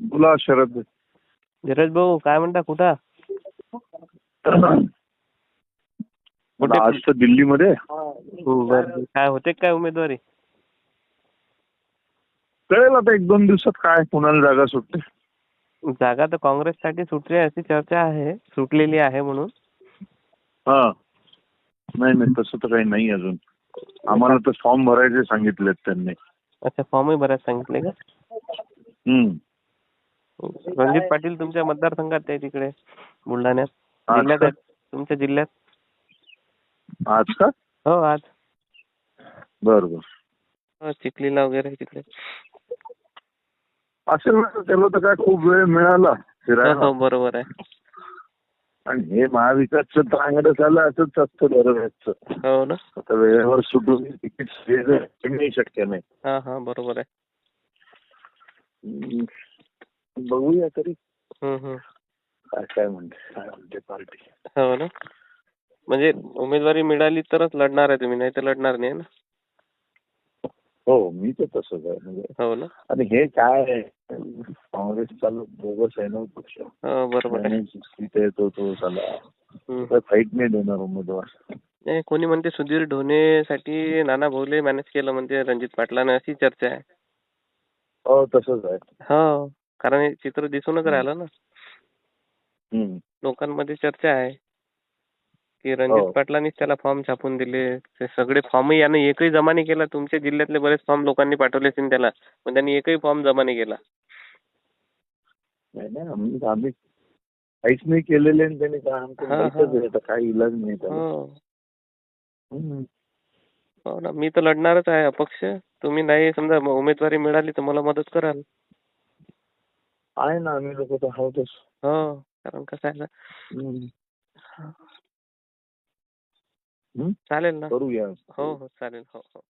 बोला शरद. धीरज भाऊ काय म्हणता? कुठं? आज तर दिल्लीमध्ये. बरं. काय होते काय उमेदवारी? कळेल आता एक दोन दिवसात काय कुणाला जागा सुटते. जागा तर काँग्रेससाठी सुटली आहे अशी चर्चा आहे. सुटलेली आहे म्हणून. हा. नाही नाही तसं तर काही नाही अजून. आम्हाला तर फॉर्म भरायचे सांगितलेत त्यांनी. अच्छा फॉर्मही बऱ्याच सांगितले का? हम्म. रणजित पाटील तुमच्या मतदारसंघात आहे तिकडे बुलढाण्यात. जिल्ह्यात? आहेत. तुमच्या जिल्ह्यात? आज का? हो आज. बर बर हो, चिखलीला वगैरे तिकडे. असेल ना त्याला तर काय खूप वेळ मिळाला हो, फिरायला. हो बरोबर आहे. आणि हे महाविकासचं अंगडं झालं असंच असतं दरवेळेसचं. हो ना. आता वेळेवर सुटून तिकीट शक्य नाही. हा हा बरोबर आहे. बघूया तरी. काय काय म्हणते काय म्हणते पार्टी. हो ना? म्हणजे उमेदवारी मिळाली तरच लढणार आहे तुम्ही नाही तर लढणार नाही ना? हो मी तर तसंच आहे. म्हणजे हो ना? आणि हे काय आहे, काँग्रेस चालू बोगस आहे ना पक्ष. हो बरोबर आहे. आणि तिथे तो चला हम्म. फाईट नाही देणार उमेदवार. नाही कोणी म्हणते सुधीर ढोणेसाठी नाना भोले मॅनेज केलं म्हणते रणजित पाटलाने अशी चर्चा आहे. हो तसंच आहे. हो. कारण हे चित्र दिसूनच राहिलं ना. लोकांमध्ये चर्चा आहे की रणजित हो. पाटलांनीच त्याला फॉर्म छापून दिले. ते सगळे फॉर्मही यानं एकही जमा नाही केला. तुमच्या जिल्ह्यातले बरेच फॉर्म लोकांनी पाठवले असतील त्याला. पण त्यांनी एकही फॉर्म जमा नाही केला. नाही नाही आम्ही काहीच नाही केलेले आणि त्यांनी काय आमचं काही इलाज नाही त्याला. हो. हो ना मी तर लढणारच आहे अपक्ष. तुम्ही नाही समजा उमेदवारी मिळाली तर मला मदत कराल. आहे ना आम्ही लोक तर आहोतच हो कारण कसं आहे ना हम्म. चालेल ना करूया हो हो चालेल हो हो